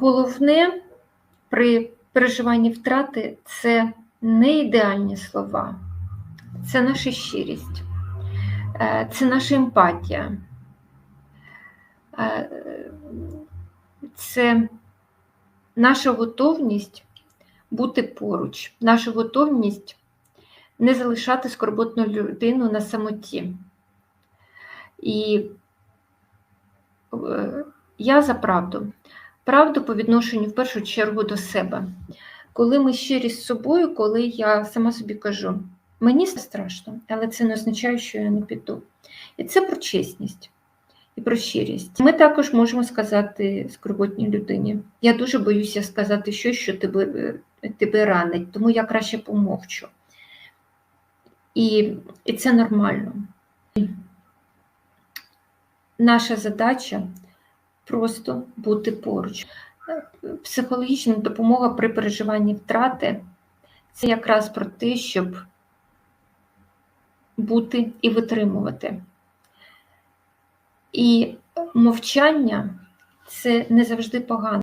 Головне при переживанні втрати це не ідеальні слова, це наша щирість, е, це наша емпатія, е, це наша готовність бути поруч, наша готовність не залишати скорботну людину на самоті. І е, я за правду. Правду по відношенню в першу чергу до себе. Коли ми щирі з собою, коли я сама собі кажу, мені страшно, але це не означає, що я не піду. І це про чесність і про щирість. Ми також можемо сказати скорботній людині. Я дуже боюся сказати щось, що тебе, е, тебе ранить, тому я краще помовчу. І, і це нормально. Наша задача просто бути поруч. Психологічна допомога при переживанні втрати це якраз про те, щоб бути і витримувати. І мовчання це не завжди погано.